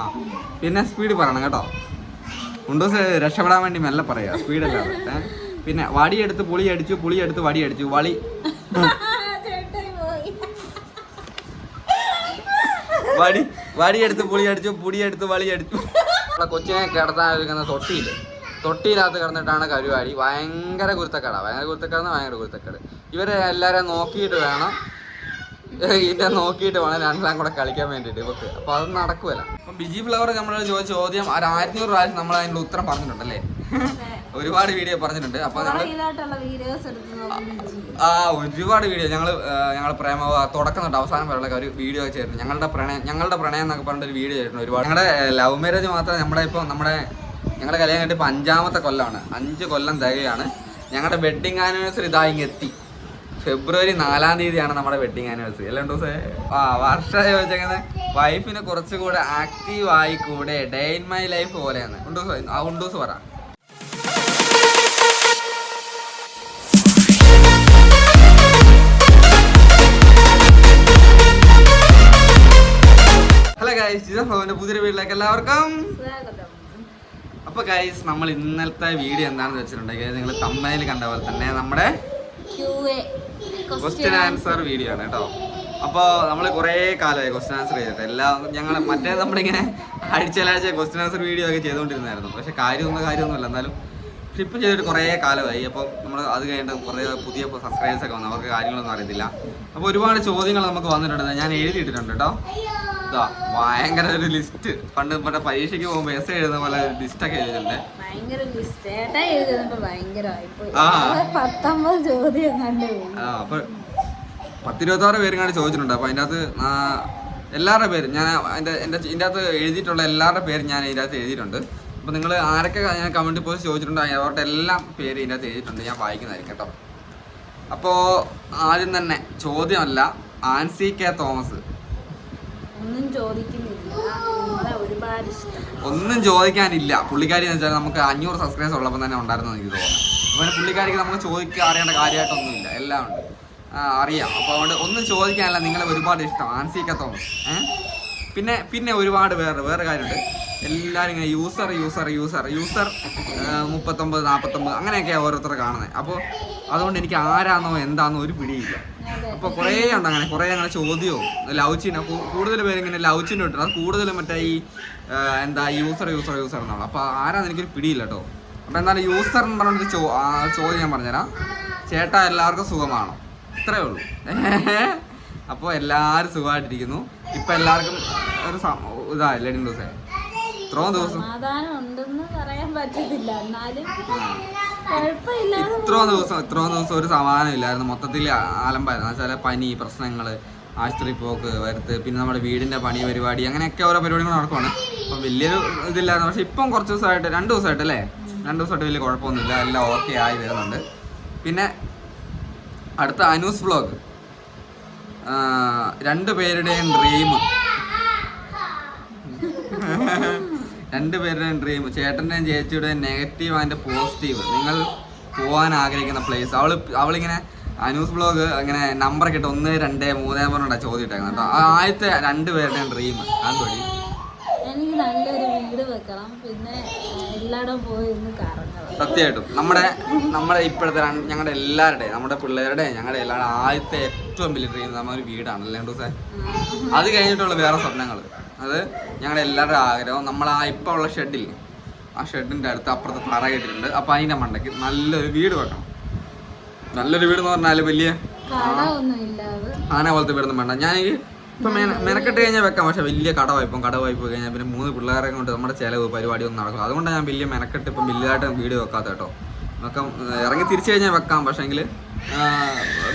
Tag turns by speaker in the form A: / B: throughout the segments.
A: ആ പിന്നെ സ്പീഡ് പറയണം കേട്ടോ. ഉണ്ടോസ് രക്ഷപ്പെടാൻ വേണ്ടി മെല്ലെ പറയാ. സ്പീഡല്ല പിന്നെ വടിയെടുത്ത് പുളി അടിച്ചു പുളി എടുത്ത് വടി അടിച്ചു വളി. വടി വടിയെടുത്ത് പുളി അടിച്ചു പുടിയെടുത്ത് വളി അടിച്ചു. നമ്മളെ കൊച്ചിനെ കിടത്താൻ ഒരുക്കുന്ന തൊട്ടിയിൽ. തൊട്ടിയില്ലാത്ത കിടന്നിട്ടാണ് കരുവാടി. ഭയങ്കര കുരുത്തക്കേടാ. ഭയങ്കര കുരുത്തക്കാടെന്ന് ഭയങ്കര കുരുത്തക്കേട്. ഇവരെ എല്ലാവരെയും നോക്കിയിട്ട് വേണം ഇതിനെ നോക്കിയിട്ട് വേണം രണ്ടാം കൂടെ കളിക്കാൻ വേണ്ടിയിട്ട് ഇവക്ക്. അപ്പൊ അത് നടക്കുമല്ല അപ്പൊ ബിജി ഫ്ലവർ നമ്മളോട് ചോദിച്ച ചോദ്യം ഒരു ആയിരത്തിനൂറ് പ്രാവശ്യം നമ്മൾ അതിനുള്ള ഉത്തരം പറഞ്ഞിട്ടുണ്ട് പറഞ്ഞിട്ടുണ്ടല്ലേ ഒരുപാട് വീഡിയോ പറഞ്ഞിട്ടുണ്ട്. അപ്പൊ ആ ഒരുപാട് വീഡിയോ ഞങ്ങൾ ഞങ്ങൾ പ്രേമ തുടക്കം തൊട്ട് അവസാനം വരെയുള്ള ഒരു വീഡിയോ ചെയ്തിട്ടുണ്ട് ഞങ്ങളുടെ പ്രണയം ഞങ്ങളുടെ പ്രണയം എന്നൊക്കെ പറഞ്ഞിട്ട് ഒരു വീഡിയോ ചെയ്തിട്ടുണ്ട് ഒരുപാട്. ഞങ്ങളുടെ ലവ് മാരേജ് മാത്രമേ നമ്മുടെ ഇപ്പൊ നമ്മുടെ ഞങ്ങളുടെ കല്യാണം കഴിഞ്ഞിട്ട് ഇപ്പൊ അഞ്ചാമത്തെ കൊല്ലമാണ് അഞ്ച് കൊല്ലം തികയാണ്. ഞങ്ങളുടെ വെഡിങ് ആനിവേഴ്സറി ഇതായി എത്തി ഫെബ്രുവരി നാലാം തീയതിയാണ് നമ്മുടെ വെഡിങ് ആനിവേഴ്സറി അല്ലേ ദിവസം ആ വർഷം ചോദിച്ചങ്ങനെ വൈഫിന് കുറച്ചുകൂടെ ആക്റ്റീവ് ആയി കൂടെ ഡേ ഇൻ മൈ ലൈഫ് പോലെയാണ് ഉണ്ടൂസ് ആ ഉണ്ടൂസ് പറ. ഹലോ ഗൈസ് ജിതഫോന്റെ പുതിയൊരു വീട്ടിലേക്ക് എല്ലാവർക്കും അപ്പൊ ഗൈസ് നമ്മൾ ഇന്നലത്തെ വീഡിയോ എന്താണെന്ന് വെച്ചിട്ടുണ്ടെങ്കിൽ നിങ്ങൾ തമ്മയിൽ കണ്ട പോലെ തന്നെ നമ്മുടെ ക്വസ്റ്റ്യൻ ആൻസർ വീഡിയോ ആണ് കേട്ടോ. അപ്പോൾ നമ്മൾ കുറേ കാലമായി ക്വസ്റ്റ്യൻ ആൻസർ ചെയ്തിട്ട്. എല്ലാം ഞങ്ങൾ മറ്റേ നമ്മളിങ്ങനെ ആഴ്ചയിലാഴ്ച ക്വസ്റ്റ്യൻ ആൻസർ വീഡിയോ ഒക്കെ ചെയ്തുകൊണ്ടിരുന്നായിരുന്നു. പക്ഷെ കാര്യമൊന്നും കാര്യമൊന്നുമില്ല. എന്നാലും ഫ്ലിപ്പ് ചെയ്തിട്ട് കുറേ കാലമായി. അപ്പോൾ നമ്മൾ അത് കഴിഞ്ഞിട്ട് കുറേ പുതിയ സബ്സ്ക്രൈബേഴ്സ് ഒക്കെ വന്നു. അവർക്ക് കാര്യങ്ങളൊന്നും അറിയത്തില്ല. അപ്പോൾ ഒരുപാട് ചോദ്യങ്ങൾ നമുക്ക് വന്നിട്ടുണ്ട്. ഞാൻ എഴുതിയിട്ടുണ്ട് കേട്ടോ. ഇതാ ഭയങ്കര ഒരു ലിസ്റ്റ് പണ്ട് മറ്റേ പരീക്ഷയ്ക്ക് പോകുമ്പോൾ എസ് എഴുതുന്ന പോലെ ലിസ്റ്റൊക്കെ എഴുതിയിട്ടുണ്ട്
B: ഭയങ്കര ലിസ്റ്റ് ഒക്കെ എഴുതുന്നപ്പോ ഭയങ്കരമായിപ്പോയി
A: ആ.
B: പത്തൊമ്പത് ചോദ്യം കണ്ടു
A: ആ അപ്പൊ പത്തിരുപത്താറ് പേരും കണ്ട് ചോദിച്ചിട്ടുണ്ട്. അപ്പൊ അതിനകത്ത് അകത്ത് എല്ലാവരുടെ പേര് ഞാൻ എന്റെ എന്റെ ഇതിന്റെ അകത്ത് എഴുതിയിട്ടുള്ള എല്ലാവരുടെ പേര് ഞാൻ ഇതിന്റെ അകത്ത് എഴുതിയിട്ടുണ്ട്. അപ്പോൾ നിങ്ങൾ ആരൊക്കെ ഞാൻ കമന്റ് പോയി ചോദിച്ചിട്ടുണ്ട് അവരുടെ എല്ലാം പേര് ഇതിനകത്ത് അകത്ത് എഴുതിയിട്ടുണ്ട്. ഞാൻ വായിക്കുന്നതായിരിക്കും കേട്ടോ. അപ്പോൾ ആദ്യം തന്നെ ചോദ്യമല്ല ആൻസി കെ തോമസ്.
B: ഒന്നും ഒരുപാട് ഇഷ്ടം.
A: ഒന്നും ചോദിക്കാനില്ല. പുള്ളിക്കാരി എന്ന് വെച്ചാൽ നമുക്ക് അഞ്ഞൂറ് സബ്സ്ക്രൈബേഴ്സ് ഉള്ളപ്പോൾ തന്നെ ഉണ്ടായിരുന്നു എനിക്ക് തോന്നുന്നു. അപ്പോൾ പുള്ളിക്കാരിക്ക് നമുക്ക് ചോദിക്കുക അറിയേണ്ട കാര്യമായിട്ടൊന്നുമില്ല. എല്ലാം ഉണ്ട്. അറിയാം. അപ്പോൾ അതുകൊണ്ട് ഒന്നും ചോദിക്കാനല്ല. നിങ്ങളെ ഒരുപാട് ഇഷ്ടം. ആൻസിക്ക തോമസ് പിന്നെ പിന്നെ ഒരുപാട് വേറെ വേറെ കാര്യമുണ്ട്. എല്ലാവരും ഇങ്ങനെ യൂസർ യൂസർ യൂസർ യൂസർ മുപ്പത്തൊമ്പത് നാൽപ്പത്തൊമ്പത് അങ്ങനെയൊക്കെയാണ് ഓരോരുത്തർ കാണുന്നത്. അപ്പോൾ അതുകൊണ്ട് എനിക്ക് ആരാണോ എന്താണോ ഒരു പിടിയില്ല.
B: അപ്പൊ
A: അപ്പോൾ കുറേ ഉണ്ട് അങ്ങനെ കുറേ അങ്ങനെ ചോദ്യവും ലൗച്ചിനെ കൂടുതൽ പേര് ഇങ്ങനെ ലൗച്ചിന് ഇട്ടു അത് കൂടുതലും മറ്റേ ഈ എന്താ യൂസർ യൂസർ യൂസർ എന്നാണ്. അപ്പോൾ ആരാന്ന് എനിക്കൊരു പിടിയില്ല കേട്ടോ. അപ്പോൾ എന്നാലും യൂസർ എന്ന് പറഞ്ഞൊരു ചോ ചോദ്യം ഞാൻ പറഞ്ഞുതരാം. ചേട്ടാ എല്ലാവർക്കും സുഖമാണോ? ഇത്രേ ഉള്ളൂ. അപ്പോൾ എല്ലാവരും സുഖമായിട്ടിരിക്കുന്നു. ഇപ്പം എല്ലാവർക്കും ഒരു ഇതായില്ലേ ദിവസം ഇത്രയും ദിവസം
B: പറയാൻ പറ്റത്തില്ല. എന്നാലും
A: ഇത്രയും ദിവസം ഇത്രോ ദിവസം ഒരു സമാധാനം ഇല്ലായിരുന്നു. മൊത്തത്തിൽ ആലമ്പായിരുന്നു. വെച്ചാൽ പനി പ്രശ്നങ്ങൾ ആശുപത്രി പോക്ക് വരുത്ത് പിന്നെ നമ്മുടെ വീടിന്റെ പണി പരിപാടി അങ്ങനെയൊക്കെ ഓരോ പരിപാടികൾ നടക്കുവാണ്. അപ്പം വലിയൊരു ഇതില്ലായിരുന്നു. പക്ഷെ ഇപ്പം കുറച്ച് ദിവസമായിട്ട് രണ്ട് ദിവസമായിട്ട് അല്ലേ? രണ്ട് ദിവസമായിട്ട് വലിയ കുഴപ്പമൊന്നുമില്ല. എല്ലാം ഓക്കെ ആയി വരുന്നുണ്ട്. പിന്നെ അടുത്ത അനൂസ് ബ്ലോഗ് രണ്ട് പേരുടെയും ഡ്രീം രണ്ട് പേരുടെയും ഡ്രീം ചേട്ടന്റെയും ചേച്ചിയുടെയും നെഗറ്റീവ് അതിന്റെ പോസിറ്റീവ് നിങ്ങൾ പോകാൻ ആഗ്രഹിക്കുന്ന പ്ലേസ് അവൾ അവളിങ്ങനെ ന്യൂസ് ബ്ലോഗ് അങ്ങനെ നമ്പർ കിട്ടും ഒന്ന് രണ്ട് മൂന്ന് പറഞ്ഞാ ചോദ്യം ഇട്ടേക്കുന്നത് കേട്ടോ. ആദ്യത്തെ രണ്ട് പേരുടെയും ഡ്രീം അതുപടി
B: എനിക്ക് നല്ലൊരു വീട് വെക്കണം. പിന്നെ എല്ലായിടം പോയി ഒന്ന് കറങ്ങണം.
A: സത്യമായിട്ടും. നമ്മുടെ നമ്മുടെ ഇപ്പോഴത്തെ ഞങ്ങളുടെ എല്ലാവരുടെയും നമ്മുടെ പിള്ളേരുടെ ഞങ്ങളുടെ എല്ലാവരുടെ ആദ്യത്തെ ഏറ്റവും വലിയ ഡ്രീം നമ്മുടെ ഒരു വീടാണ്. അല്ലേ ദിവസം അത് കഴിഞ്ഞിട്ടുള്ള വേറെ സ്വപ്നങ്ങൾ അത് ഞങ്ങളുടെ എല്ലാവരുടെ ആഗ്രഹം. നമ്മൾ ആ ഇപ്പോൾ ഉള്ള ഷെഡിൽ ആ ഷെഡിന്റെ അടുത്ത് അപ്പുറത്ത് തറ കെട്ടിട്ടുണ്ട് അപ്പം അതിന്റെ മണ്ടയ്ക്ക് നല്ലൊരു വീട് വെക്കണം. നല്ലൊരു വീട് എന്ന് പറഞ്ഞാൽ വലിയ
B: കട
A: ആന പോലത്തെ വീടൊന്നും വേണ്ട. ഞാൻ ഇപ്പം മെന മെനക്കെട്ട് കഴിഞ്ഞാൽ വെക്കാം. പക്ഷേ വലിയ കടവായി ഇപ്പം കടവായി പോയി കഴിഞ്ഞാൽ പിന്നെ മൂന്ന് പിള്ളേരെ കൊണ്ട് നമ്മുടെ ചിലവ് പരിപാടി ഒന്നും നടക്കും അതുകൊണ്ടാണ് ഞാൻ വലിയ മെനക്കെട്ട് ഇപ്പം വലിയതായിട്ട് വീട് വെക്കാത്ത കേട്ടോ. വെക്കാം. ഇറങ്ങി തിരിച്ചു കഴിഞ്ഞാൽ വെക്കാം. പക്ഷേങ്കിൽ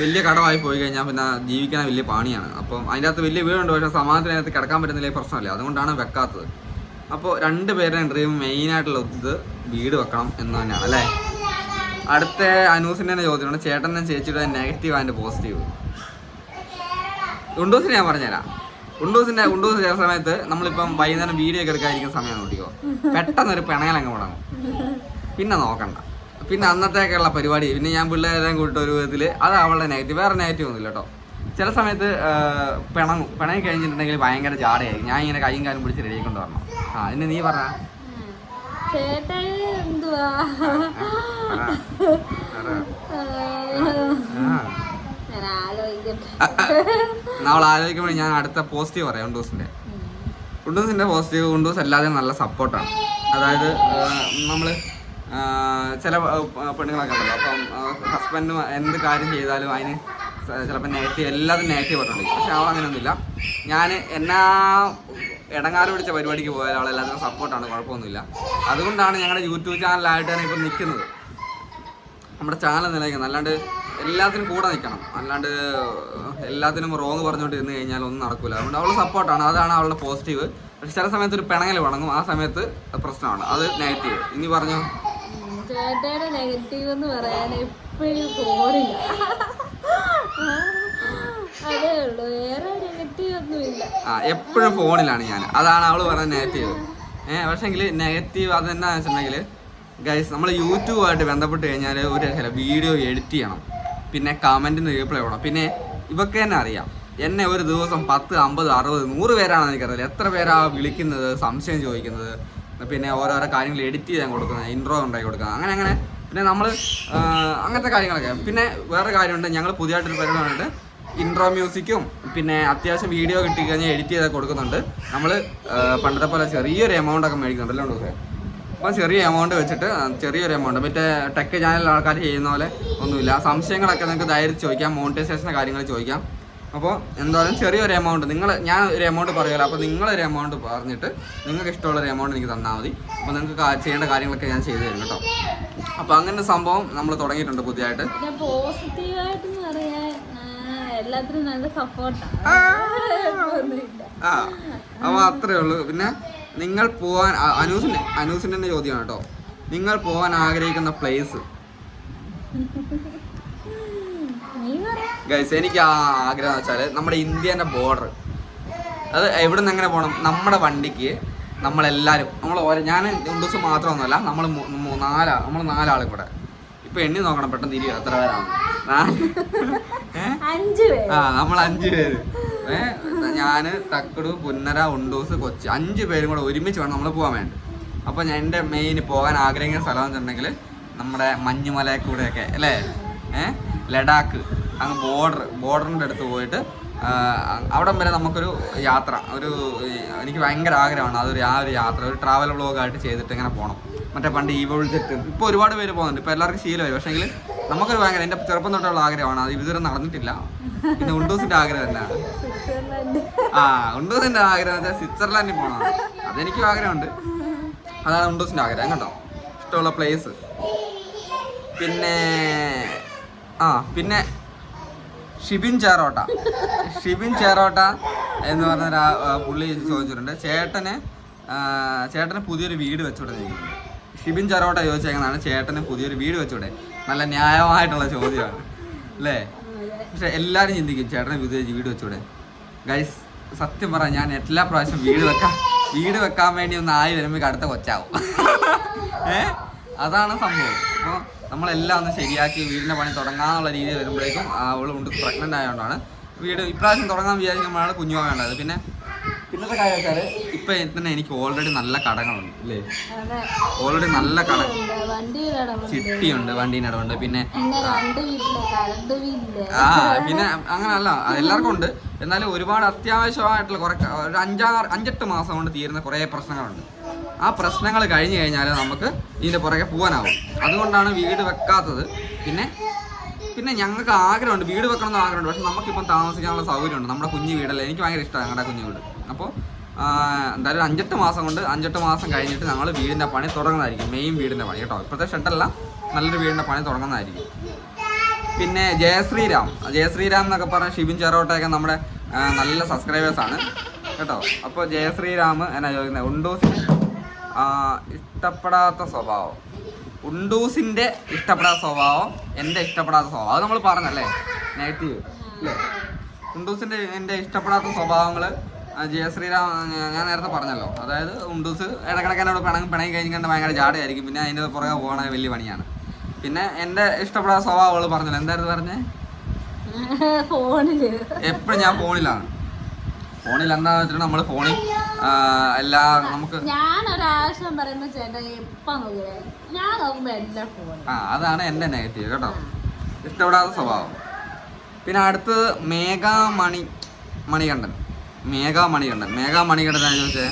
A: വലിയ കടമായി പോയി കഴിഞ്ഞാൽ പിന്നെ ജീവിക്കാൻ വലിയ പാണിയാണ്. അപ്പം അതിന്റെ അകത്ത് വലിയ വീടുണ്ട് പക്ഷേ സമാധാനത്തിനകത്ത് കിടക്കാൻ പറ്റുന്നില്ല പ്രശ്നമല്ല. അതുകൊണ്ടാണ് വെക്കാത്തത്. അപ്പോൾ രണ്ട് പേരുടെയും ഡ്രീം മെയിനായിട്ടുള്ള ഇത് വീട് വെക്കണം എന്ന് തന്നെയാണ് അല്ലേ? അടുത്ത അനൂസിന്റെ തന്നെ ചോദ്യമാണ് ചേട്ടനും ചേച്ചിയുടെ നെഗറ്റീവ് ആൻഡ് പോസിറ്റീവ് ഉണ്ടൂസിനെ ഞാൻ പറഞ്ഞുതരാം. ഉണ്ടൂസിന്റെ ഉണ്ടൂസ് ചില സമയത്ത് നമ്മളിപ്പം വൈകുന്നേരം വീഡിയോ ഒക്കെ എടുക്കാതിരിക്കുന്ന സമയം നോക്കിക്കോ പെട്ടെന്ന് ഒരു പിണയലങ്ങ് തുടങ്ങും പിന്നെ നോക്കണ്ട. പിന്നെ അന്നത്തേക്കുള്ള പരിപാടി പിന്നെ ഞാൻ പിള്ളേരെല്ലാം കൂട്ടി ഒരു വിധത്തിൽ അത് അവളുടെ നെഗറ്റീവ് വേറെ നെഗറ്റീവ് ഒന്നുമില്ല കേട്ടോ ചില സമയത്ത് പിണങ്ങും പിണങ്ങി കഴിഞ്ഞിട്ടുണ്ടെങ്കിൽ ഭയങ്കര ജാടയായി ഞാൻ ഇങ്ങനെ കൈയും കാലും പിടിച്ച് റെഡി കൊണ്ട് വരണം ആ ഇന്ന് നീ പറഞ്ഞ
B: ആലോചിക്കട്ടെ
A: നമ്മൾ ആലോചിക്കുമ്പോൾ ഞാൻ അടുത്ത പോസിറ്റീവ് പറയാം ഉണ്ടൂസിന്റെ ഉണ്ടൂസിന്റെ പോസിറ്റീവ് ഉണ്ടൂസ് അല്ലാതെ നല്ല സപ്പോർട്ടാണ് അതായത് നമ്മൾ ചില പെണ്ണുങ്ങളൊക്കെ ഉണ്ടല്ലോ. അപ്പം ഹസ്ബൻഡ് എന്ത് കാര്യം ചെയ്താലും അതിന് ചിലപ്പോൾ നെഗറ്റീവ് എല്ലാത്തിനും നെഗറ്റീവ് പറഞ്ഞിട്ടുണ്ട് പക്ഷെ അവൾ അങ്ങനെയൊന്നുമില്ല. ഞാൻ എന്നാ ഇടങ്ങാറ് പിടിച്ച പരിപാടിക്ക് പോയാൽ അവൾ എല്ലാത്തിനും സപ്പോർട്ടാണ് കുഴപ്പമൊന്നുമില്ല. അതുകൊണ്ടാണ് ഞങ്ങളുടെ യൂട്യൂബ് ചാനലായിട്ട് തന്നെ ഇപ്പം നിൽക്കുന്നത് നമ്മുടെ ചാനൽ നിലനിൽക്കുന്നത്. അല്ലാണ്ട് എല്ലാത്തിനും കൂടെ നിൽക്കണം. അല്ലാണ്ട് എല്ലാത്തിനും റോങ് പറഞ്ഞുകൊണ്ട് ഇരുന്ന് കഴിഞ്ഞാൽ ഒന്നും നടക്കില്ല അതുകൊണ്ട് അവൾ സപ്പോർട്ടാണ് അതാണ് അവളുടെ പോസിറ്റീവ് പക്ഷെ ചില സമയത്ത് ഒരു പിണങ്ങൽ വണങ്ങും. ആ സമയത്ത് പ്രശ്നമാണ്. അത് നെഗറ്റീവ് ഇനി പറഞ്ഞു?
B: ചേട്ടയുടെ നെഗറ്റീവ് എന്ന് പറയാൻ എപ്പോഴും ഫോണില്ല അതേ ഉള്ളൂ. വേറെ നെഗറ്റീവ് ഒന്നുമില്ല.
A: ആ എപ്പോഴും ഫോണിലാണ് ഞാൻ. അതാണ് അവൾ പറഞ്ഞ നെഗറ്റീവ് ഏഹ് പക്ഷേങ്കിൽ നെഗറ്റീവ് അതെന്നാന്ന് വെച്ചിട്ടുണ്ടെങ്കിൽ ഗൈസ് നമ്മൾ യൂട്യൂബായിട്ട് ബന്ധപ്പെട്ട് കഴിഞ്ഞാൽ ഒരു ചില വീഡിയോ എഡിറ്റ് ചെയ്യണം. പിന്നെ കമന്റിന് റീപ്ലൈ ചെയ്യണം പിന്നെ ഇവക്ക് തന്നെ അറിയാം. എന്നെ ഒരു ദിവസം പത്ത് അമ്പത് അറുപത് നൂറ് പേരാണെന്ന് എനിക്കറിയില്ല. എത്ര പേരാ വിളിക്കുന്നത് സംശയം ചോദിക്കുന്നത്. പിന്നെ ഓരോരോ കാര്യങ്ങൾ എഡിറ്റ് ചെയ്യാൻ കൊടുക്കുന്നത് ഇൻട്രോ ഉണ്ടാക്കി കൊടുക്കുന്നത്. അങ്ങനെ അങ്ങനെ. പിന്നെ നമ്മൾ അങ്ങനത്തെ കാര്യങ്ങളൊക്കെ. പിന്നെ വേറെ കാര്യമുണ്ട് ഞങ്ങൾ പുതിയതായിട്ടൊരു പരിപാടി വന്നിട്ട് ഇൻട്രോ മ്യൂസിക്കും പിന്നെ അത്യാവശ്യം വീഡിയോ കിട്ടി കഴിഞ്ഞാൽ എഡിറ്റ് ചെയ്ത് കൊടുക്കുന്നുണ്ട്. നമ്മൾ പണ്ടത്തെ പോലെ ചെറിയൊരു എമൗണ്ട് ഒക്കെ മേടിക്കുന്നുണ്ട് അല്ലേ ഉണ്ടോ അപ്പം ചെറിയ എമൗണ്ട് വെച്ചിട്ട് ചെറിയൊരു എമൗണ്ട് മറ്റേ ടെക് ചാനലിൽ ആൾക്കാർ ചെയ്യുന്ന പോലെ ഒന്നുമില്ല. സംശയങ്ങളൊക്കെ നിങ്ങൾക്ക് ധൈര്യം ചോദിക്കാം മോണിറ്റൈസേഷന്റെ കാര്യങ്ങൾ ചോദിക്കാം. അപ്പോൾ എന്തായാലും ചെറിയൊരു എമൗണ്ട് നിങ്ങൾ ഞാൻ ഒരു എമൗണ്ട് പറയുമല്ലോ അപ്പോൾ നിങ്ങളൊരു എമൗണ്ട് പറഞ്ഞിട്ട് നിങ്ങൾക്ക് ഇഷ്ടമുള്ള ഒരു എമൗണ്ട് എനിക്ക് തന്നാൽ മതി. അപ്പോൾ നിങ്ങൾക്ക് ചെയ്യേണ്ട കാര്യങ്ങളൊക്കെ ഞാൻ ചെയ്തു തരും കേട്ടോ. അപ്പോൾ അങ്ങനെ സംഭവം നമ്മൾ തുടങ്ങിയിട്ടുണ്ട് പുതിയതായിട്ട്.
B: എല്ലാത്തിനും നല്ല സപ്പോർട്ടാണ്
A: ആ. അപ്പോൾ അത്രേ ഉള്ളൂ. പിന്നെ നിങ്ങൾ പോകാൻ അനൂസിന്റെ അനൂസിന്റെ തന്നെ ചോദ്യമാണ് കേട്ടോ. നിങ്ങൾ പോകാൻ ആഗ്രഹിക്കുന്ന പ്ലേസ് ഗൈസ് എനിക്ക് ആ ആഗ്രഹം വെച്ചാൽ നമ്മുടെ ഇന്ത്യന്റെ ബോർഡർ അത് എവിടെ നിന്ന് എങ്ങനെ പോകണം നമ്മുടെ വണ്ടിക്ക് നമ്മളെല്ലാവരും നമ്മൾ ഓരോ ഞാൻ രണ്ടു ദിവസം മാത്രമൊന്നുമല്ല നമ്മൾ നാലാ നമ്മൾ നാലാളും കൂടെ ഇപ്പൊ എണ്ണി നോക്കണം പെട്ടെന്ന് തിരികെ എത്ര പേരാണ്? ആ നമ്മൾ അഞ്ച് പേര്. ഞാൻ ഞാൻ തക്കടു പുന്നര ഉണ്ടൂസ് കൊച്ചി അഞ്ച് പേരും കൂടെ ഒരുമിച്ച് വേണം നമ്മൾ പോകാൻ വേണ്ടി. അപ്പോൾ ഞാൻ എന്റെ മെയിൻ പോകാൻ ആഗ്രഹിക്കുന്ന സ്ഥലം വെച്ചിട്ടുണ്ടെങ്കിൽ നമ്മുടെ മഞ്ഞുമലയെ കൂടെയൊക്കെ അല്ലേ? ഏഹ് ലഡാക്ക്. അങ്ങ് ബോർഡർ ബോർഡറിന്റെ അടുത്ത് പോയിട്ട് അവിടം വരെ നമുക്കൊരു യാത്ര ഒരു എനിക്ക് ഭയങ്കര ആഗ്രഹമാണ് അതൊരു ആ ഒരു യാത്ര ഒരു ട്രാവൽ വ്ളോഗായിട്ട് ചെയ്തിട്ട് ഇങ്ങനെ പോകണം മറ്റേ പണ്ട് ഈ ജെറ്റ് ഇപ്പോൾ ഒരുപാട് പേര് പോകുന്നുണ്ട്. ഇപ്പോൾ എല്ലാവർക്കും ശീലമായി പക്ഷേങ്കിൽ നമുക്കൊരു ഭയങ്കര എന്റെ ചെറുപ്പം തൊട്ടുള്ള ആഗ്രഹമാണ്. അത് ഇതുവരെ നടന്നിട്ടില്ല. പിന്നെ ഉണ്ടൂസിന്റെ ആഗ്രഹം തന്നെയാണ് ആ ഉണ്ടൂസിന്റെ ആഗ്രഹം വെച്ചാൽ സ്വിറ്റ്സർലാൻഡിൽ പോകണം അതെനിക്കും ആഗ്രഹമുണ്ട്. അതാണ് ഉണ്ടൂസിന്റെ ആഗ്രഹം കേട്ടോ. ഇഷ്ടമുള്ള പ്ലേസ് പിന്നെ ആ പിന്നെ ഷിബിൻ ചേറോട്ട. ഷിബിൻ ചേറോട്ട എന്ന് പറഞ്ഞ ഒരു പുള്ളി ചോദിച്ചിട്ടുണ്ട്. ചേട്ടന് ചേട്ടന് പുതിയൊരു വീട് വെച്ചുകൊടുത്തിരിക്കുന്നു ഷിബിൻ ചേറോട്ട ചോദിച്ചേക്കുന്നതാണ് ചേട്ടന് പുതിയൊരു വീട് വെച്ചൂടെ. നല്ല ന്യായമായിട്ടുള്ള ചോദ്യമാണ്. അല്ലേ? പക്ഷെ എല്ലാവരും ചിന്തിക്കും ചേട്ടന് പുതിയ വീട് വെച്ചൂടെ. ഗൈസ് സത്യം പറ ഞാൻ എല്ലാ പ്രാവശ്യം വീട് വെക്കാം വീട് വെക്കാൻ വേണ്ടി ഒന്ന് ആയി വരുമ്പോൾ അടുത്ത കൊച്ചാവും. ഏ? അതാണ് സംഭവം. അപ്പോൾ നമ്മളെല്ലാം ഒന്ന് ശരിയാക്കി വീടിന്റെ പണി തുടങ്ങാന്നുള്ള രീതിയിൽ വരുമ്പോഴേക്കും അവൾ ഉണ്ട് പ്രഗ്നന്റ് ആയതുകൊണ്ടാണ് വീട് ഇപ്രാവശ്യം തുടങ്ങാൻ വിചാരിക്കുമ്പോഴാണ് കുഞ്ഞു വേണ്ടത് പിന്നെ പിന്നത്തെ കാര്യം ഇപ്പം തന്നെ എനിക്ക് ഓൾറെഡി നല്ല കടകളുണ്ട് അല്ലേ? ഓൾറെഡി നല്ല കട ചിട്ടിയുണ്ട് വണ്ടീന്റെ ഇടവുണ്ട് പിന്നെ ആ പിന്നെ അങ്ങനല്ല. അല്ല എല്ലാവർക്കും ഉണ്ട്. എന്നാലും ഒരുപാട് അത്യാവശ്യമായിട്ടുള്ള കുറെ ഒരു അഞ്ചാറ് അഞ്ചെട്ട് മാസം കൊണ്ട് തീരുന്ന കുറേ പ്രശ്നങ്ങളുണ്ട്. ആ പ്രശ്നങ്ങൾ കഴിഞ്ഞു കഴിഞ്ഞാൽ നമുക്ക് ഇതിന്റെ പുറകെ പോകാനാവും. അതുകൊണ്ടാണ് വീട് വെക്കാത്തത്. പിന്നെ പിന്നെ ഞങ്ങൾക്ക് ആഗ്രഹമുണ്ട് വീട് വെക്കണം ആഗ്രഹമുണ്ട്. പക്ഷെ നമുക്കിപ്പം താമസിക്കാനുള്ള സൗകര്യമുണ്ട്. നമ്മുടെ കുഞ്ഞു വീടല്ലേ? എനിക്ക് ഭയങ്കര ഇഷ്ടമാണ് ഞങ്ങളുടെ കുഞ്ഞു വീട്. അപ്പോൾ എന്തായാലും അഞ്ചെട്ട് മാസം കൊണ്ട് അഞ്ചെട്ട് മാസം കഴിഞ്ഞിട്ട് ഞങ്ങൾ വീടിന്റെ പണി തുടങ്ങുന്നതായിരിക്കും. മെയിൻ വീടിന്റെ പണി കേട്ടോ. ഇപ്പോഴത്തെ ഷെഡല്ല നല്ലൊരു വീടിന്റെ പണി തുടങ്ങുന്നതായിരിക്കും. പിന്നെ ജയശ്രീരാം. ജയശ്രീരാം എന്നൊക്കെ പറഞ്ഞ ഷിബിൻ ചെറോട്ടയൊക്കെ നമ്മുടെ നല്ല സബ്സ്ക്രൈബേഴ്സാണ് കേട്ടോ? അപ്പോൾ ജയശ്രീരാം എന്നാ ചോദിക്കുന്നത് ഉണ്ടോസിന്. ഇഷ്ടപ്പെടാത്ത സ്വഭാവം. ഉണ്ടൂസിന്റെ ഇഷ്ടപ്പെടാത്ത സ്വഭാവം എന്റെ ഇഷ്ടപ്പെടാത്ത സ്വഭാവം. അത് നമ്മൾ പറഞ്ഞല്ലേ? നെഗറ്റീവ് അല്ലേ? ഉണ്ടൂസിന്റെ എന്റെ ഇഷ്ടപ്പെടാത്ത സ്വഭാവങ്ങൾ ജയ ശ്രീരാം ഞാൻ നേരത്തെ പറഞ്ഞല്ലോ. അതായത് ഉണ്ടൂസ് ഇടക്കിടക്ക് എന്നോട് പിണങ്ങി പിണങ്ങി കഴിഞ്ഞ് കണ്ട് ഭയങ്കര ജാടയായിരിക്കും. പിന്നെ അതിന്റെ പുറകെ പോകണ വലിയ പണിയാണ്. പിന്നെ എന്റെ ഇഷ്ടപ്പെടാത്ത സ്വഭാവങ്ങൾ പറഞ്ഞല്ലോ. എന്തായിരുന്നു പറഞ്ഞേ? എപ്പോഴും ഞാൻ ഫോണിലാണ്. ഫോണിൽ എന്താന്ന് വെച്ചിട്ട് നമ്മൾ ഫോണിൽ എല്ലാ നമുക്ക്
B: ഞാൻ ഒരാവശ്യം പറയുമ്പോ ചേട്ടാ എപ്പ നോക്കിയേ ഞാൻ നോക്കുമ്പോ എല്ലാം ഫോൺ.
A: ആ അതാണ് എന്റെ നെഗറ്റീവ് കേട്ടോ. ഇഷ്ടപ്പെടാത്ത സ്വഭാവം. പിന്നെ അടുത്തത് മേഘാ മണി മണികണ്ഠൻ മേഘാ മണികണ്ഠൻ മേഘാ മണികണ്ഠൻ ഞാൻ ചോദിച്ചേ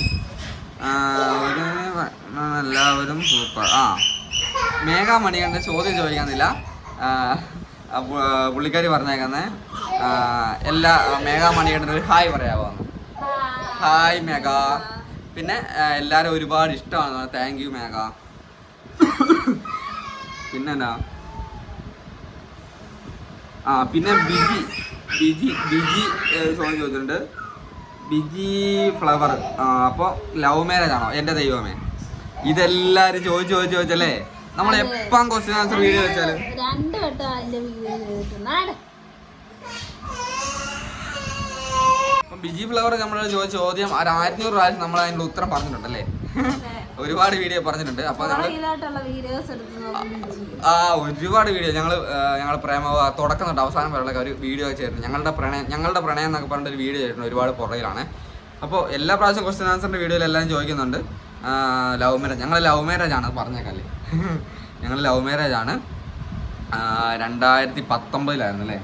A: എല്ലാവരും സൂപ്പർ ആ മേഘാ മണികണ്ഠൻ ചോദ്യം ചോദിക്കുന്നില്ല പുള്ളിക്കാരി പറഞ്ഞേക്കുന്നേ. ആ, എല്ലാ മേഘാ മണികണ്ഠൻ ഒരു ഹായ് പറയാമോ. ഹായ് മേഘ പിന്നെ എല്ലാവരും ഒരുപാട് ഇഷ്ടമാണ്. താങ്ക് യു മേഘ പിന്നെന്താ ആ പിന്നെ ബിജി. ബിജി ബിജി സോങ് ചോദിച്ചിട്ടുണ്ട്. ബിജി ഫ്ലവർ ആ അപ്പോൾ ലവ് മാരേജ് ആണോ? എന്റെ ദൈവമേ. ഇതെല്ലാരും ചോദിച്ചു ചോദിച്ചു ചോദിച്ചല്ലേ? നമ്മൾ എപ്പം ക്വസ്റ്റ്യൻ ആൻസർ വീഡിയോ വെച്ചാൽ
B: രണ്ട് വട്ടം അതിന്റെ വീഡിയോ ചെയ്തിട്ടുണ്ട് ആടെ.
A: അപ്പം ബിജി ഫ്ലവർ നമ്മൾ ചോദിച്ച ചോദ്യം ഒരു ആയിരത്തിനൂറ് പ്രാവശ്യം നമ്മൾ അതിനുള്ള ഉത്തരം പറഞ്ഞിട്ടുണ്ടല്ലേ? ഒരുപാട് വീഡിയോ പറഞ്ഞിട്ടുണ്ട്.
B: അപ്പൊ.
A: ആ ഒരുപാട് വീഡിയോ ഞങ്ങൾ ഞങ്ങൾ പ്രേമ തുടക്കം തൊട്ട് അവസാനം വരെയുള്ള ഒരു വീഡിയോ ചെയ്തിട്ടുണ്ട് ഞങ്ങളുടെ പ്രണയം ഞങ്ങളുടെ പ്രണയം എന്നൊക്കെ പറഞ്ഞിട്ട് ഒരു വീഡിയോ ചെയ്തിട്ടുണ്ട് ഒരുപാട് പുറകിലാണ്. അപ്പോൾ എല്ലാ പ്രാവശ്യം ക്വസ്റ്റ്യൻ ആൻസറിന്റെ വീഡിയോയിൽ എല്ലാവരും ചോദിക്കുന്നുണ്ട്. ലവ് മാരേജ് ഞങ്ങൾ ലവ് മാരേജ് ആണ് പറഞ്ഞേക്കല്ലേ ഞങ്ങൾ ലവ് മാരേജ് ആണ്. രണ്ടായിരത്തി പത്തൊമ്പതിലായിരുന്നു അല്ലേ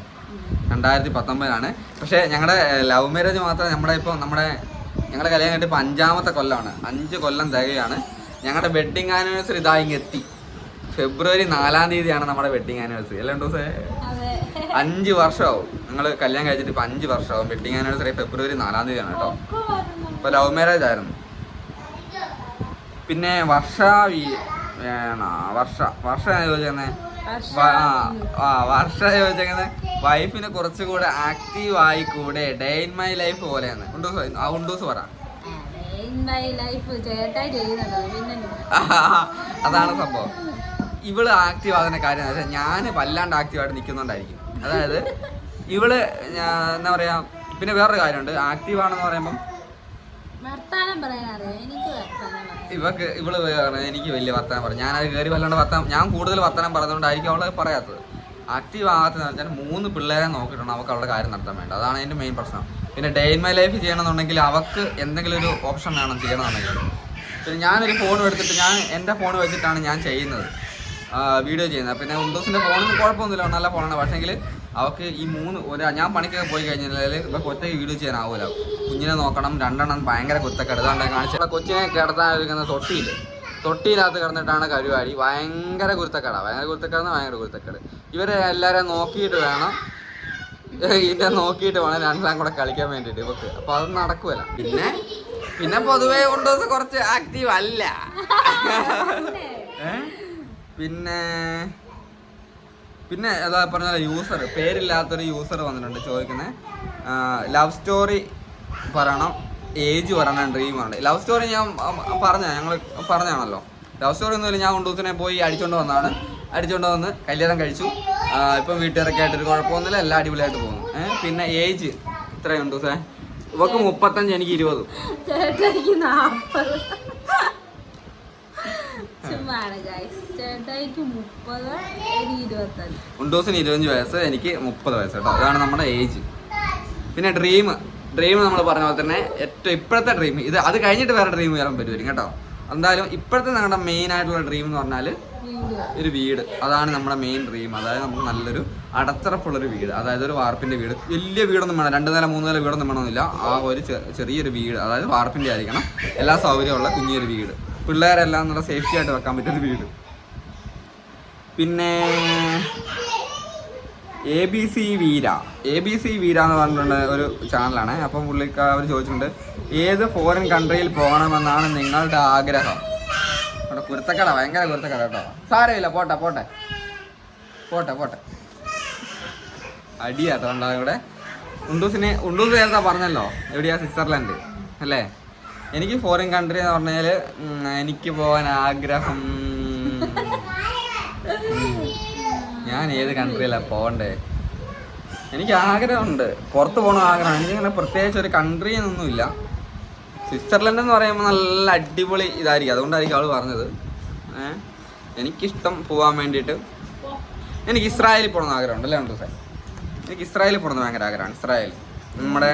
A: രണ്ടായിരത്തി പത്തൊമ്പതിലാണ് പക്ഷേ ഞങ്ങളുടെ ലവ് മാരേജ് മാത്രം നമ്മുടെ ഇപ്പോൾ നമ്മുടെ ഞങ്ങളുടെ കല്യാണം കഴിഞ്ഞിട്ട് ഇപ്പോൾ അഞ്ചാമത്തെ കൊല്ലമാണ് അഞ്ച് കൊല്ലം തികയാണ്. ഞങ്ങളുടെ വെഡ്ഡിങ് ആനിവേഴ്സറി ഇതാ ഇങ്ങ് എത്തി. ഫെബ്രുവരി നാലാം തീയതിയാണ് നമ്മുടെ വെഡ്ഡിങ് ആനിവേഴ്സറി അല്ലേ ദിവസം
B: അതെ.
A: അഞ്ച് വർഷമാവും നിങ്ങൾ കല്യാണം കഴിച്ചിട്ട് ഇപ്പം അഞ്ച് വർഷമാവും വെഡ്ഡിങ് ആനിവേഴ്സറി ഫെബ്രുവരി നാലാം തീയതിയാണ് കേട്ടോ. ഇപ്പോൾ ലവ് മാരേജ് ആയിരുന്നു. പിന്നെ വർഷ വർഷ. വർഷ ചോദിച്ചേക്കുന്നത്
B: വർഷ
A: ചോദിച്ചങ്ങനെ വൈഫിന് കുറച്ചുകൂടെ ആക്റ്റീവ് ആയി കൂടെ ഡേ ഇൻ മൈ ലൈഫ് പോലെയാണ്. ഉണ്ടൂസ് ഉണ്ടൂസ് പറ. അതാണ് സംഭവം. ഇവൾ ആക്റ്റീവ് ആകുന്ന കാര്യം വെച്ചാൽ ഞാൻ വല്ലാണ്ട് ആക്റ്റീവായിട്ട് നിൽക്കുന്നുണ്ടായിരിക്കും അതായത് ഇവൾ എന്താ പറയാ പിന്നെ വേറൊരു കാര്യമുണ്ട്. ആക്റ്റീവ് ആണെന്ന് പറയുമ്പം
B: വർത്താനം പറയാനറിയാം? എനിക്ക് വർത്താനം
A: ഇവക്ക് ഇവൾ എനിക്ക് വലിയ വർത്തമാനം പറഞ്ഞു ഞാനത് കയറി വല്ലാണ്ട് വർത്തമാനം ഞാൻ കൂടുതൽ വർത്തനം പറഞ്ഞതുകൊണ്ടായിരിക്കും അവൾ പറയാത്തത്. ആക്റ്റീവ് ആകാത്തതെന്ന് വെച്ചാൽ മൂന്ന് പിള്ളേരെ നോക്കിയിട്ടുണ്ട് അവൾക്ക് അവളുടെ കാര്യം നടത്താൻ വേണ്ട അതാണ് എന്റെ മെയിൻ പ്രശ്നം. പിന്നെ ഡേ ഇൻ മൈ ലൈഫ് ചെയ്യണമെന്നുണ്ടെങ്കിൽ അവൾക്ക് എന്തെങ്കിലും ഒരു ഓപ്ഷൻ വേണം ചെയ്യണമെന്നുണ്ടെങ്കിൽ. പിന്നെ ഞാനൊരു ഫോൺ എടുത്തിട്ട് ഞാൻ എന്റെ ഫോൺ വെച്ചിട്ടാണ് ഞാൻ ചെയ്യുന്നത്. വീഡിയോ ചെയ്യുന്നത്. പിന്നെ വിൻഡോസിന്റെ ഫോണിന് കുഴപ്പമൊന്നുമില്ല. നല്ല ഫോണാണ് പക്ഷേങ്കിൽ അവൾക്ക് ഈ മൂന്ന് ഒരു ഞാൻ പണിക്കൊക്കെ പോയി കഴിഞ്ഞാൽ ഇപ്പൊ ഒറ്റയ്ക്ക് വീഡിയോ ചെയ്യാനാവില്ല കുഞ്ഞിനെ നോക്കണം രണ്ടെണ്ണം ഭയങ്കര കുത്തക്കേട്. ഇതാണ്ട് കാണിച്ച. കൊച്ചിനെ കിടത്താൻ ഇരിക്കുന്ന തൊട്ടിയില്ല? തൊട്ടിയിനകത്ത് കിടന്നിട്ടാണ് കരുവാടി. ഭയങ്കര കുരുത്തക്കേടാ. ഭയങ്കര കുരുത്തക്കേടെന്ന് ഭയങ്കര കുരുത്തക്കേട്. ഇവരെ എല്ലാവരെയും നോക്കിയിട്ട് വേണം. ഇതിനെ നോക്കിയിട്ട് വേണം രണ്ടാം കൂടെ കളിക്കാൻ വേണ്ടിയിട്ട് ഇവക്ക്. അപ്പൊ അത് നടക്കുമല്ല പിന്നെ പിന്നെ പൊതുവേ കൊണ്ടുവന്ന് കുറച്ച് ആക്റ്റീവ് അല്ല? പിന്നെ പിന്നെ അതാ പറഞ്ഞ യൂസർ പേരില്ലാത്തൊരു യൂസർ വന്നിട്ടുണ്ട് ചോദിക്കുന്നത് ലവ് സ്റ്റോറി പറയണം ഏജ് പറയണം ഡ്രീം പറയണം ലവ് സ്റ്റോറി ഞാൻ പറഞ്ഞ ഞങ്ങൾ പറഞ്ഞാണല്ലോ ലവ് സ്റ്റോറി ഒന്നുമില്ല ഞാൻ കൊണ്ടൂസിനെ പോയി അടിച്ചുകൊണ്ട് വന്നതാണ്. അടിച്ചുകൊണ്ട് വന്ന് കല്യാണം കഴിച്ചു. ഇപ്പം വീട്ടുകാരൊക്കെ ആയിട്ടൊരു കുഴപ്പമൊന്നുമില്ല എല്ലാം അടിപൊളിയായിട്ട് പോകുന്നു. പിന്നെ ഏജ് ഇത്രയുണ്ട് സേ ഇവക്ക് മുപ്പത്തഞ്ച് എനിക്ക് ഇരുപതും.
B: മുപ്പത് എനിക്ക് ഇരുപത്തഞ്ച്
A: ഉണ്ടോസിന് ഇരുപത്തഞ്ച് വയസ്സ് എനിക്ക് മുപ്പത് വയസ്സ് കേട്ടോ. അതാണ് നമ്മുടെ ഏജ് പിന്നെ ഡ്രീം ഡ്രീം നമ്മൾ പറഞ്ഞ പോലെ തന്നെ ഏറ്റവും ഇപ്പോഴത്തെ ഡ്രീം ഇത് അത് കഴിഞ്ഞിട്ട് വേറെ ഡ്രീം വരാൻ പറ്റുമായിരിക്കും കേട്ടോ. എന്തായാലും ഇപ്പോഴത്തെ ഞങ്ങളുടെ മെയിൻ ആയിട്ടുള്ള ഡ്രീം എന്ന് പറഞ്ഞാൽ ഒരു വീട്. അതാണ് നമ്മുടെ മെയിൻ ഡ്രീം അതായത് നമുക്ക് നല്ലൊരു അടത്തറപ്പുള്ളൊരു വീട്. അതായത് ഒരു വാർപ്പിന്റെ വീട്. വലിയ വീടൊന്നും വേണം രണ്ട് നില മൂന്ന് നില വീടൊന്നും വേണമെന്നില്ല. ആ ഒരു ചെറിയൊരു വീട്. അതായത് വാർപ്പിന്റെ ആയിരിക്കണം. എല്ലാ സൗകര്യമുള്ള കുഞ്ഞൊരു വീട്. പിള്ളേരെല്ലാം നല്ല സേഫ്റ്റി ആയിട്ട് വെക്കാൻ പറ്റുന്ന വീട്. പിന്നെ A B C Veera A B C Veera എന്ന് പറഞ്ഞിട്ടുണ്ട് ഒരു ചാനലാണ് അപ്പം പുള്ളിക്ക് അവർ ചോദിച്ചിട്ടുണ്ട് ഏത് ഫോറിൻ കൺട്രിയിൽ പോകണമെന്നാണ് നിങ്ങളുടെ ആഗ്രഹം? അവിടെ കുരുത്തക്കട ഭയങ്കര കുരുത്തക്കട കേട്ടോ. സാരമില്ല പോട്ടെ പോട്ടെ. പോട്ടെ പോട്ടെ. അടിയാട്ടോ ഉണ്ടാകും ഇവിടെ. ഉണ്ടൂസിനെ ഉണ്ടൂസ് നേരത്തെ പറഞ്ഞല്ലോ? എവിടെയാ? സ്വിറ്റ്സർലൻഡ് അല്ലേ? എനിക്ക് ഫോറിൻ കൺട്രി എന്ന് പറഞ്ഞാൽ എനിക്ക് പോകാൻ ആഗ്രഹം. ഞാൻ ഏത് കൺട്രിയിലാണ് പോകണ്ടേ? എനിക്ക് ആഗ്രഹമുണ്ട്. പുറത്ത് പോകണ ആഗ്രഹം. എനിക്കങ്ങനെ പ്രത്യേകിച്ച് ഒരു കൺട്രി എന്നൊന്നുമില്ല സ്വിറ്റ്സർലൻഡ് എന്ന് പറയുമ്പോൾ നല്ല അടിപൊളി ഇതായിരിക്കും. അതുകൊണ്ടായിരിക്കും അവൾ പറഞ്ഞത്. എനിക്കിഷ്ടം പോകാൻ വേണ്ടിയിട്ട് എനിക്ക് ഇസ്രായേലിൽ പോകണമെന്ന് ആഗ്രഹമുണ്ട്. അല്ലേ ഉണ്ട് സാർ എനിക്ക് ഇസ്രായേലിൽ പോകണമെന്ന് ഭയങ്കര ആഗ്രഹമാണ്. ഇസ്രായേൽ. നമ്മുടെ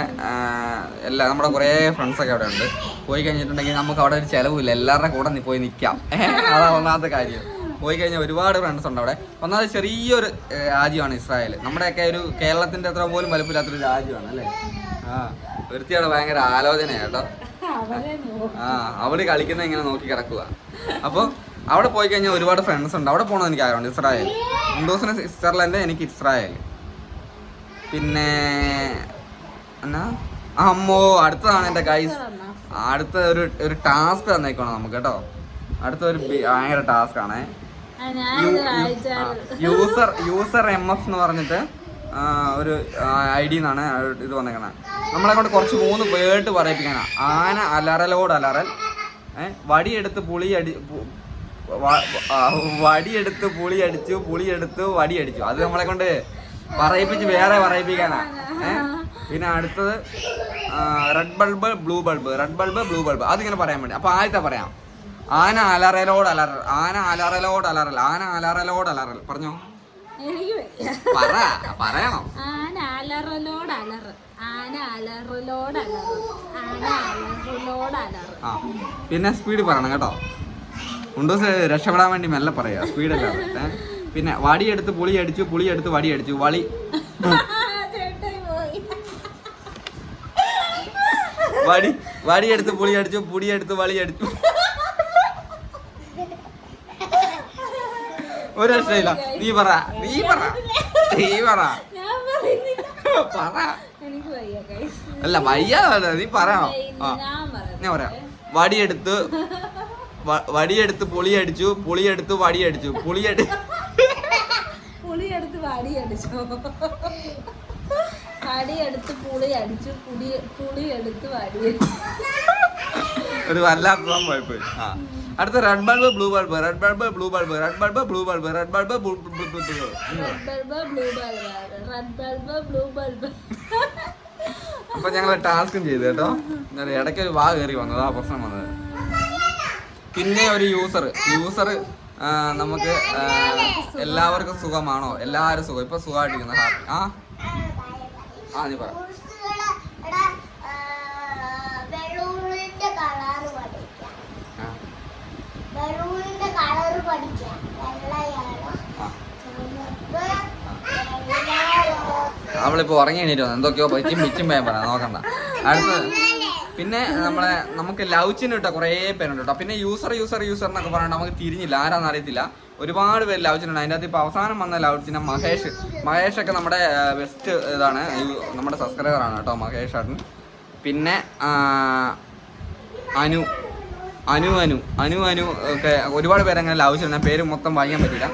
A: എല്ലാ നമ്മുടെ കുറേ ഫ്രണ്ട്സൊക്കെ അവിടെ ഉണ്ട്. പോയി കഴിഞ്ഞിട്ടുണ്ടെങ്കിൽ നമുക്ക് അവിടെ ഒരു ചിലവില്ല എല്ലാവരുടെ കൂടെ നി- പോയി നിൽക്കാം അതാ ഒന്നാമത്തെ കാര്യം. പോയി കഴിഞ്ഞാൽ ഒരുപാട് ഫ്രണ്ട്സ് ഉണ്ട് അവിടെ. ഒന്നാമത് ചെറിയൊരു രാജ്യമാണ് ഇസ്രായേൽ നമ്മുടെയൊക്കെ ഒരു കേരളത്തിന്റെ അത്ര പോലും വലുപ്പമില്ലാത്തൊരു രാജ്യമാണ് അല്ലേ? ആ വൃത്തിയുടെ ഭയങ്കര ആലോചനയാണ് കേട്ടോ. ആ അവൾ കളിക്കുന്ന ഇങ്ങനെ നോക്കി കിടക്കുക അപ്പോൾ അവിടെ പോയി കഴിഞ്ഞാൽ ഒരുപാട് ഫ്രണ്ട്സ് ഉണ്ട്. അവിടെ പോകണമെന്ന് എനിക്ക് ആഗ്രഹമുണ്ട് ഇസ്രായേൽ ഇൻഡോസിന് സ്വിറ്റ്സർലൻഡ് എനിക്ക് ഇസ്രായേൽ പിന്നെ എന്നാ? അമ്മോ അടുത്തതാണ് എന്റെ ഗൈസ് അടുത്ത ഒരു ഒരു ടാസ്ക് തന്നേക്കണം നമുക്ക് കേട്ടോ. അടുത്ത ഒരു ഭയങ്കര ടാസ്ക് ആണ്. യൂസർ യൂസർ എം എഫ് എന്ന് പറഞ്ഞിട്ട് ഒരു ഐ ഡി എന്നാണ് ഇത് വന്നേക്കണത് നമ്മളെ കൊണ്ട് കുറച്ച് മൂന്ന് വേർഡ് പറയിപ്പിക്കാനാ. ആന അലറലോട് അലറൽ. വടിയെടുത്ത് പുളി അടി വടിയെടുത്ത് പുളി അടിച്ചു പുളി എടുത്ത് വടി അടിച്ചു. അത് നമ്മളെ കൊണ്ട് പറയിപ്പിച്ച് വേറെ പറയിപ്പിക്കാനാ. ഏ പിന്നെ അടുത്തത് red bulb blue bulb red bulb blue bulb അതിങ്ങനെ പറയാൻ വേണ്ടി. അപ്പൊ ആദ്യത്തെ പറയാം. ആന അലറലോട് അലറൽ. ആന അലറലോട് അലറൽ. ആന അലറലോട് അലറൽ. പറഞ്ഞോ. പറ പറയണോ.
B: ആന അലറലോട് ആന അലറലോട് ആന അലറലോട് അലറ്
A: ആ പിന്നെ സ്പീഡ് പറയണം കേട്ടോ. ഉണ്ടോ രക്ഷപ്പെടാൻ വേണ്ടി മെല്ലെ പറയാ. സ്പീഡല്ല അല്ല പിന്നെ വടിയെടുത്ത് പുളി അടിച്ചു പുളി എടുത്ത് വടി വളി
B: ചേട്ടായി പോയി
A: വടി വടിയെടുത്ത് പുളി അടിച്ചു പുളി എടുത്ത് വളി അടിച്ചു ഒരു രക്ഷയില്ല നീ പറ നീ പറ നീ പറ. പറ. അല്ല വയ്യാതെ നീ പറയണം ആ
B: ഞാൻ പറയാം.
A: വടിയെടുത്ത് വടിയെടുത്ത് പുളി അടിച്ചു പുളി എടുത്ത് വടി അടിച്ചു അടി
B: പുളി അടിച്ചു വടി എടുത്ത് പുളി പുളി പുളി എടുത്ത് വടി
A: ഒരു വല്ലാത്ത സംഭവം പോയി ആ. അടുത്ത red bulb blue bulb red bulb blue bulb red bulb blue bulb red bulb blue bulb
B: red bulb blue bulb red bulb blue bulb
A: അപ്പൊ ഞങ്ങൾ ടാസ്കും ചെയ്തു കേട്ടോ. ഇടയ്ക്ക് ഒരു വാ കയറി വന്നത് ആ പ്രശ്നം വന്നത്. പിന്നെ ഒരു യൂസർ യൂസർ നമുക്ക് എല്ലാവർക്കും സുഖമാണോ? എല്ലാവരും സുഖം. ഇപ്പൊ സുഖമായിട്ടിരിക്കുന്ന. ആ. ആ നീ പറ. അവളിപ്പോ ഉറങ്ങി എണീറ്റ് വന്നു. എന്തൊക്കെയോ പറ്റും മിച്ചും പേൻ പറയാം. നോക്കണ്ട. അടുത്തത് പിന്നെ നമ്മളെ നമുക്ക് ലൗച്ചിന് കേട്ടോ കുറേ പേരുണ്ട് കേട്ടോ. പിന്നെ യൂസർ യൂസർ യൂസർ എന്നൊക്കെ പറഞ്ഞിട്ട് നമുക്ക് തിരിഞ്ഞില്ല. ആരാന്ന് അറിയത്തില്ല. ഒരുപാട് പേര് ലൗച്ചിനുണ്ട് അതിന്റെ അകത്ത് ഇപ്പോൾ അവസാനം വന്ന ലൗച്ചിനെ മഹേഷ്. മഹേഷ് ഒക്കെ നമ്മുടെ ബെസ്റ്റ് ഇതാണ്. നമ്മുടെ സബ്സ്ക്രൈബർ ആണ് കേട്ടോ മഹേഷ് ഏട്ടൻ. പിന്നെ അനു. അനു അനു. അനു അനു ഒക്കെ ഒരുപാട് പേരങ്ങനെ ലവ് ചിഹ്നം. പേര് മൊത്തം വായിക്കാൻ പറ്റില്ല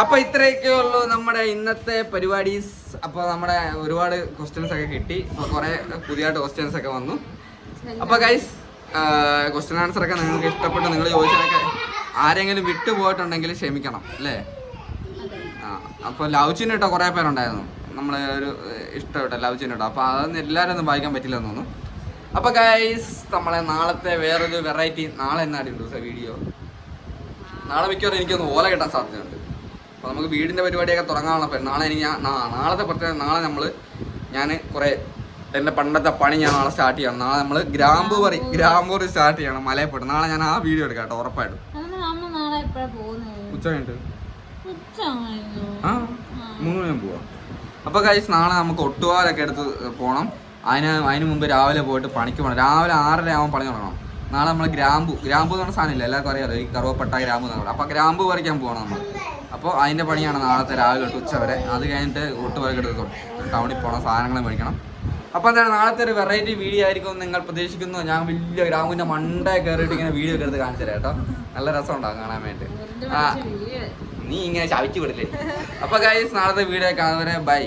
A: അപ്പൊ ഇത്രയൊക്കെ ഉള്ളൂ നമ്മുടെ ഇന്നത്തെ പരിപാടീസ്. അപ്പൊ നമ്മുടെ ഒരുപാട് ക്വസ്റ്റ്യൻസ് ഒക്കെ കിട്ടി. അപ്പൊ കുറെ പുതിയതായിട്ട് ക്വസ്റ്റ്യൻസ് ഒക്കെ വന്നു. അപ്പൊ ഗൈസ് ക്വസ്റ്റ്യൻ ആൻസർ ഒക്കെ നിങ്ങൾക്ക് ഇഷ്ടപ്പെട്ട് നിങ്ങൾ ചോദിച്ചതൊക്കെ ആരെങ്കിലും വിട്ടുപോയിട്ടുണ്ടെങ്കിൽ ക്ഷമിക്കണം അല്ലേ? ആ അപ്പൊ ലൗച്ചിന് കേട്ടോ കുറെ പേരുണ്ടായിരുന്നു. നമ്മളെ ഒരു ഇഷ്ടപ്പെട്ട ലൗച്ചിന് കേട്ടോ അപ്പൊ അതൊന്നും എല്ലാവരും ഒന്നും വായിക്കാൻ പറ്റില്ല തോന്നുന്നു. അപ്പൊ ഗൈസ് നമ്മളെ നാളത്തെ വേറൊരു വെറൈറ്റി നാളെ എന്നാടി ദിവസം വീഡിയോ നാളെ മിക്കവാറും എനിക്കൊന്ന് ഓല കിട്ടാൻ സാധ്യതയുണ്ട്. അപ്പോൾ നമുക്ക് വീടിന്റെ പരിപാടിയൊക്കെ തുടങ്ങാനുള്ള അപ്പം നാളെ എനിക്ക് ഞാൻ നാളത്തെ പ്രത്യേകത നാളെ നമ്മൾ ഞാൻ കുറേ എന്റെ പണ്ടത്തെ പണി ഞാൻ നാളെ സ്റ്റാർട്ട് ചെയ്യണം. നാളെ നമ്മൾ ഗ്രാമ്പു പറി ഗ്രാമ്പൂ. സ്റ്റാർട്ട് ചെയ്യണം. മലയപ്പെട്ട് നാളെ ഞാൻ ആ വീഡിയോ എടുക്കാം കേട്ടോ ഉറപ്പായിട്ടും. ഉച്ച കഴിഞ്ഞിട്ട്. ആ മൂന്ന് മണി പോവാം. അപ്പോൾ കഴിച്ച് നാളെ നമുക്ക് ഒട്ടുപാലൊക്കെ എടുത്ത് പോകണം അതിന് അതിന് മുമ്പ് രാവിലെ പോയിട്ട് പണിക്ക് പോകണം രാവിലെ ആറര ആവുമ്പോൾ പണി തുടങ്ങണം. നാളെ നമ്മൾ ഗ്രാമ്പു ഗ്രാമ്പു എന്ന് പറഞ്ഞ സാധനമില്ല എല്ലാവർക്കും അറിയാലോ? ഈ കറുവപ്പട്ട ഗ്രാമ്പു എന്നാണ് അപ്പോൾ ഗ്രാമ്പു പറിക്കാൻ പോകണം നമ്മൾ അപ്പോൾ അതിന്റെ പണിയാണ് നാളത്തെ രാവിലെ തൊട്ട് ഉച്ച വരെ. അത് കഴിഞ്ഞിട്ട് ഒട്ടുപാലൊക്കെ എടുത്ത് ടൗണിൽ പോകണം സാധനങ്ങൾ മേടിക്കണം. അപ്പോൾ എന്താണ് നാളത്തെ ഒരു വെറൈറ്റി വീഡിയോ ആയിരിക്കും നിങ്ങൾ പ്രതീക്ഷിക്കുന്നു. ഞാൻ വലിയ ഗ്രാമിന്റെ മണ്ടേ കയറിയിട്ട് ഇങ്ങനെ വീഡിയോ എടുത്ത് കാണിച്ചു തരാം കേട്ടോ. നല്ല രസമുണ്ടാകും കാണാൻ വേണ്ടി. ആ. നീ ഇങ്ങനെ ചവിച്ചു വിടില്ലേ? അപ്പോൾ ഗൈസ് നാളത്തെ വീഡിയോ കാണുന്നവരെ ബൈ